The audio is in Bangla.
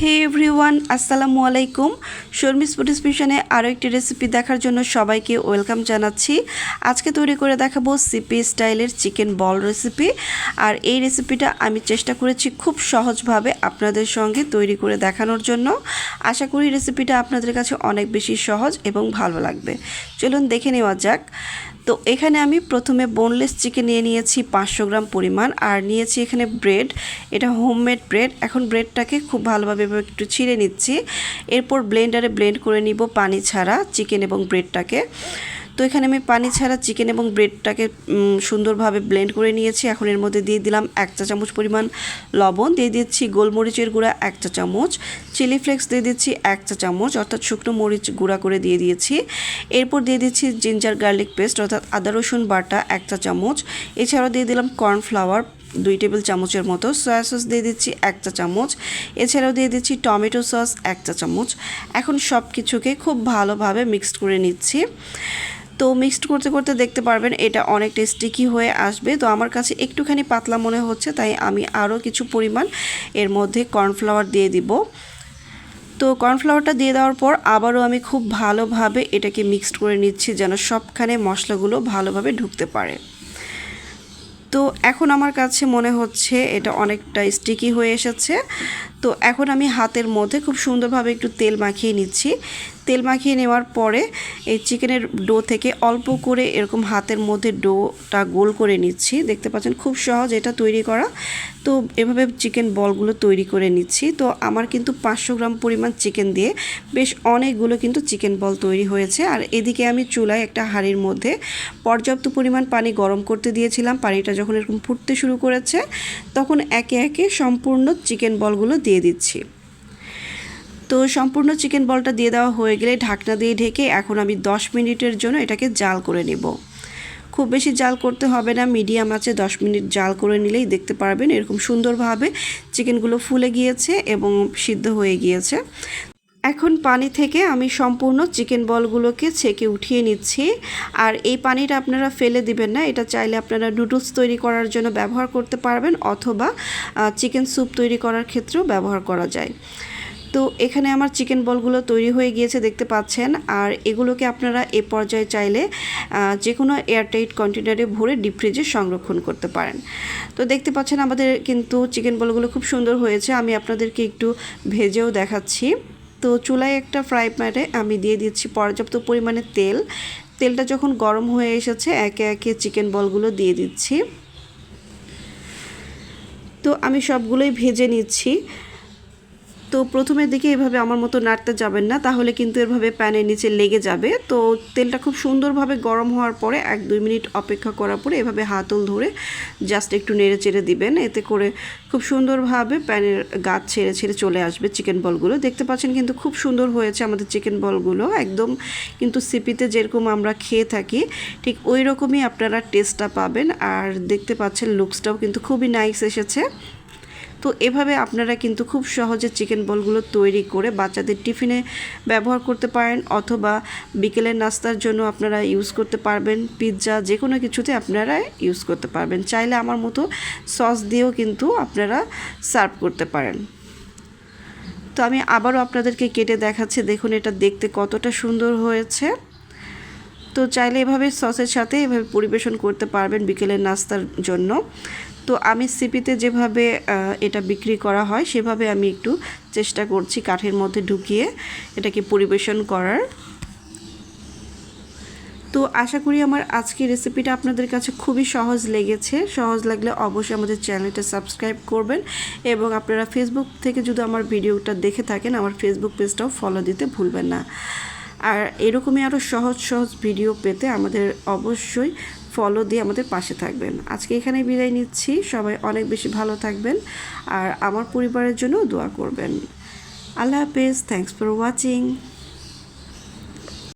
হে এভরিওয়ান আসসালামু আলাইকুম শর্মিস ফুড স্পেশনে আরও একটি রেসিপি দেখার জন্য সবাইকে ওয়েলকাম জানাচ্ছি। আজকে তৈরি করে দেখাবো সিপি স্টাইলের চিকেন বল রেসিপি আর এই রেসিপিটা আমি চেষ্টা করেছি খুব সহজভাবে আপনাদের সঙ্গে তৈরি করে দেখানোর জন্য। আশা করি রেসিপিটা আপনাদের কাছে অনেক বেশি সহজ এবং ভালো লাগবে। চলুন দেখে নেওয়া যাক। তো এখানে আমি প্রথমে বোনলেস চিকেন নিয়ে নিয়েছি পাঁচশো গ্রাম পরিমাণ, আর নিয়েছি এখানে ব্রেড এটা হোমমেড ব্রেড এখন ব্রেডটাকে খুব ভালোভাবে একটু ছিঁড়ে নিচ্ছি। এরপর ব্লেন্ডারে ব্লেন্ড করে নিব পানি ছাড়া চিকেন এবং ব্রেডটাকে তো এখানে আমি পানি ছাড়া চিকেন এবং ব্রেডটাকে সুন্দরভাবে ব্লেন্ড করে নিয়েছি। এখন এর মধ্যে দিয়ে দিলাম এক চা চামচ পরিমাণ লবণ, দিয়ে দিচ্ছি গোলমরিচের গুঁড়া এক চা চামচ, চিলি ফ্লেক্স দিয়ে দিচ্ছি এক চা চামচ, অর্থাৎ শুকনো মরিচ গুঁড়া করে দিয়ে দিয়েছি। এরপর দিয়ে দিচ্ছি জিঞ্জার গার্লিক পেস্ট, অর্থাৎ আদা, রসুন, বাটা এক চা চামচ। এছাড়াও দিয়ে দিলাম কর্নফ্লাওয়ার দুই টেবিল চামচের মতো। সয়া সস দিয়ে দিচ্ছি এক চা চামচ। এছাড়াও দিয়ে দিচ্ছি টমেটো সস এক চা চামচ। এখন সব কিছুকে খুব ভালোভাবে মিক্সড করে নিচ্ছি। তো মিক্সড করতে করতে দেখতে পারবেন এটা অনেকটা স্টিকি হয়ে আসবে। তো আমার কাছে একটুখানি পাতলা মনে হচ্ছে, তাই আমি আরও কিছু পরিমাণ এর মধ্যে কর্নফ্লাওয়ার দিয়ে দিব। তো কর্নফ্লাওয়ারটা দিয়ে দেওয়ার পর আবারও আমি খুব ভালোভাবে এটাকে মিক্সড করে নিচ্ছি, যেন সবখানে মশলাগুলো ভালোভাবে ঢুকতে পারে। তো এখন আমার কাছে মনে হচ্ছে এটা অনেকটা স্টিকি হয়ে এসেছে। তো এখন আমি হাতের মধ্যে খুব সুন্দরভাবে একটু তেল মাখিয়ে নিচ্ছি। তেল মাখিয়ে নেওয়ার পরে এই চিকেনের ডো থেকে অল্প করে এরকম হাতের মধ্যে ডোটা গোল করে নিচ্ছি। দেখতে পাচ্ছেন খুব সহজ এটা তৈরি করা। তো এভাবে চিকেন বলগুলো তৈরি করে নিচ্ছি। তো আমার কিন্তু পাঁচশো গ্রাম পরিমাণ চিকেন দিয়ে বেশ অনেকগুলো কিন্তু চিকেন বল তৈরি হয়েছে। আর এদিকে আমি চুলায় একটা হাঁড়ির মধ্যে পর্যাপ্ত পরিমাণ পানি গরম করতে দিয়েছিলাম। পানিটা যখন এরকম ফুটতে শুরু করেছে, তখন একে একে সম্পূর্ণ চিকেন বলগুলো দিয়ে দিচ্ছি। তো সম্পূর্ণ চিকেন বলটা দিয়ে দেওয়া হয়ে গেলে ঢাকনা দিয়ে ঢেকে এখন আমি 10 মিনিটের জন্য এটাকে জাল করে নেব। খুব বেশি জাল করতে হবে না মিডিয়াম আছে 10 মিনিট জাল করে নিলেই দেখতে পারবেন এরকম সুন্দরভাবে চিকেনগুলো ফুলে গিয়েছে এবং সিদ্ধ হয়ে গিয়েছে। এখন পানি থেকে আমি সম্পূর্ণ চিকেন বলগুলোকে ছেঁকে উঠিয়ে নিচ্ছি। আর এই পানিটা আপনারা ফেলে দিবেন না, এটা চাইলে আপনারা নুডলস তৈরি করার জন্য ব্যবহার করতে পারবেন অথবা চিকেন স্যুপ তৈরি করার ক্ষেত্রেও ব্যবহার করা যায়। তো এখানে আমার চিকেন বলগুলো তৈরি হয়ে গিয়েছে, দেখতে পাচ্ছেন। আর এগুলোকে আপনারা এ পর্যায়ে চাইলে যে কোনো এয়ারটাইট কন্টেনারে ভরে ডিপ ফ্রিজে সংরক্ষণ করতে পারেন। তো দেখতে পাচ্ছেন আমাদের কিন্তু চিকেন বলগুলো খুব সুন্দর হয়েছে। আমি আপনাদেরকে একটু ভেজেও দেখাচ্ছি। তো চুলায় একটা ফ্রাই প্যানে আমি দিয়ে দিচ্ছি পর্যাপ্ত পরিমাণে তেল। তেলটা যখন গরম হয়ে এসেছে, একে একে চিকেন বলগুলো দিয়ে দিচ্ছি। তো আমি সবগুলোই ভেজে নিচ্ছি। তো প্রথমের দিকে এভাবে আমার মতো নাড়তে যাবেন না, তাহলে কিন্তু এভাবে প্যানের নিচে লেগে যাবে। তো তেলটা খুব সুন্দরভাবে গরম হওয়ার পরে এক দুই মিনিট অপেক্ষা করার পরে এভাবে হাতল ধরে জাস্ট একটু নেড়ে চেড়ে দিবেন। এতে করে খুব সুন্দরভাবে প্যানের গাছ ছেড়ে ছেড়ে চলে আসবে চিকেন বলগুলো। দেখতে পাচ্ছেন কিন্তু খুব সুন্দর হয়েছে আমাদের চিকেন বলগুলো। একদম কিন্তু সিপিতে যেরকম আমরা খেয়ে থাকি, ঠিক ওই রকমই আপনারা টেস্টটা পাবেন। আর দেখতে পাচ্ছেন লুকসটাও কিন্তু খুবই নাইস এসেছে। তো এভাবে আপনারা কিন্তু খুব সহজে চিকেন বলগুলো তৈরি করে বাচ্চাদের টিফিনে ব্যবহার করতে পারেন অথবা বিকেলের নাস্তার জন্য আপনারা ইউজ করতে পারবেন পিৎজা যে কোনো কিছুতে আপনারা ইউজ করতে পারবেন। চাইলে আমার মতো সস দিয়েও কিন্তু আপনারা সার্ভ করতে পারেন। তো আমি আবারও আপনাদেরকে কেটে দেখাচ্ছি, দেখুন এটা দেখতে কতটা সুন্দর হয়েছে। তো চাইলে এভাবে সসের সাথে এভাবে পরিবেশন করতে পারবেন বিকেলের নাস্তার জন্য। তো আমি সিপিতে যেভাবে এটা বিক্রি করা হয়, সেভাবে আমি একটু চেষ্টা করছি কাঠের মধ্যে ঢুকিয়ে এটাকে পরিবেশন করার। তো আশা করি আমার আজকের রেসিপিটা আপনাদের কাছে খুবই সহজ লেগেছে। সহজ লাগলে অবশ্যই আমাদের চ্যানেলটা সাবস্ক্রাইব করবেন এবং আপনারা ফেসবুক থেকে যদি আমার ভিডিওটা দেখে থাকেন, আমার ফেসবুক পেজটাও ফলো দিতে ভুলবেন না। আর এরকমই আরও সহজ সহজ ভিডিও পেতে আমাদের অবশ্যই ফলো দিয়ে আমাদের পাশে থাকবেন। আজকে এখানে বিদায় নিচ্ছি। সবাই অনেক বেশি ভালো থাকবেন আর আমার পরিবারের জন্য দোয়া করবেন। আল্লাহ হাফেজ। Thanks for watching